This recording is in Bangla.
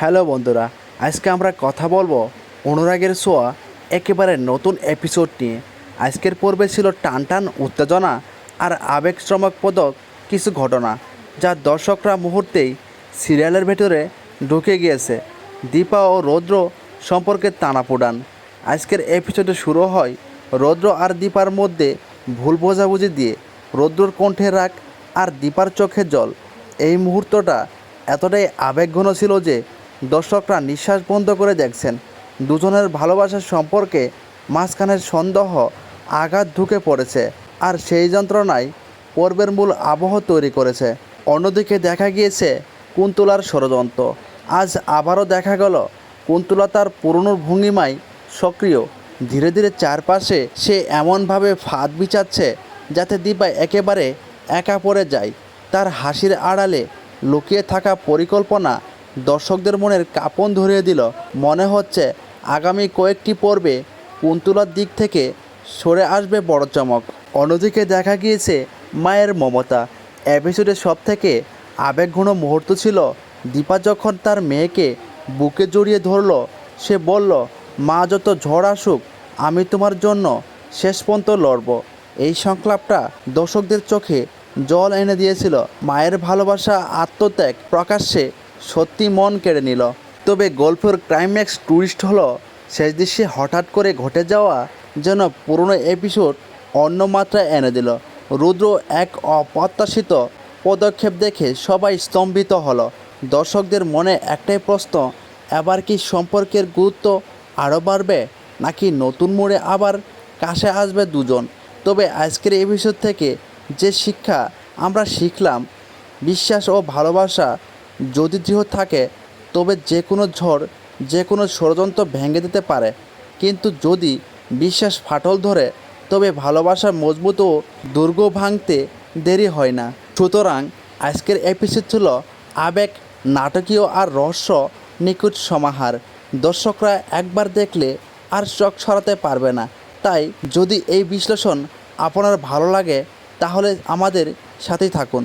হ্যালো বন্ধুরা, আজকে আমরা কথা বলব অনুরাগের সোয়া একেবারে নতুন এপিসোড নিয়ে। আজকের পর্বে ছিল টানটান উত্তেজনা আর আবেগশ্রমকপদক কিছু ঘটনা, যা দর্শকরা মুহূর্তেই সিরিয়ালের ভেতরে ঢুকে গিয়েছে। দীপা ও রৌদ্র সম্পর্কে টানাপোড়ান। আজকের এপিসোডে শুরু হয় রৌদ্র আর দীপার মধ্যে ভুল বোঝাবুঝি দিয়ে। রৌদ্রর কণ্ঠে রাগ আর দীপার চোখে জল। এই মুহূর্তটা এতটাই আবেগঘন ছিল যে দর্শকরা নিঃশ্বাস বন্ধ করে দেখছেন। দুজনের ভালোবাসার সম্পর্কে মাঝখানের সন্দেহ, আঘাত ঢুকে পড়েছে আর সেই যন্ত্রণায় পর্বের মূল আবহ তৈরি করেছে। অন্যদিকে দেখা গিয়েছে কুন্তলার ষড়যন্ত্র। আজ আবারও দেখা গেল কুন্তলা তার পুরনো ভঙ্গিমায় সক্রিয়। ধীরে ধীরে চারপাশে সে এমনভাবে ফাঁদ বিছাচ্ছে যাতে দীপা একেবারে একা পড়ে যায়। তার হাসির আড়ালে লুকিয়ে থাকা পরিকল্পনা দর্শকদের মনের কাঁপন ধরিয়ে দিল। মনে হচ্ছে আগামী কয়েকটি পর্বে কুন্তুলার দিক থেকে সরে আসবে বড় চমক। অন্যদিকে দেখা গিয়েছে মায়ের মমতা। এপিসোডের সব থেকে আবেগঘন মুহূর্ত ছিল দীপা যখন তার মেয়েকে বুকে জড়িয়ে ধরলো, সে বলল, মা, যত ঝড় আসুক, আমি তোমার জন্য শেষ পর্যন্ত লড়ব। এই সংলাপটা দর্শকদের চোখে জল এনে দিয়েছিল। মায়ের ভালোবাসা, আত্মত্যাগ প্রকাশ্যে সত্যি মন কেড়ে নিল। তবে গল্পের ক্লাইম্যাক্স টুরিস্ট হলো শেষ দৃশ্যে হঠাৎ করে ঘটে যাওয়া যেন পুরনো এপিসোড অন্য মাত্রায় এনে দিল। রুদ্র এক অপ্রত্যাশিত পদক্ষেপ দেখে সবাই স্তম্ভিত হলো। দর্শকদের মনে একটাই প্রশ্ন, এবার কি সম্পর্কের গুরুত্ব আরও বাড়বে নাকি নতুন মোড়ে আবার কাছে আসবে দুজন? তবে আজকের এপিসোড থেকে যে শিক্ষা আমরা শিখলাম, বিশ্বাস ও ভালোবাসা যদি দৃঢ় থাকে, তবে যে কোনো ঝড়, যে কোনো ষড়যন্ত্র ভেঙে দিতে পারে। কিন্তু যদি বিশ্বাস ফাটল ধরে, তবে ভালোবাসা মজবুত ও দুর্গ ভাঙতে দেরি হয় না। সুতরাং আজকের এপিসোড ছিল আবেগ, নাটকীয় আর রহস্য নিখুঁত সমাহার। দর্শকরা একবার দেখলে আর চোখ সরাতে পারবে না। তাই যদি এই বিশ্লেষণ আপনার ভালো লাগে, তাহলে আমাদের সাথেই থাকুন।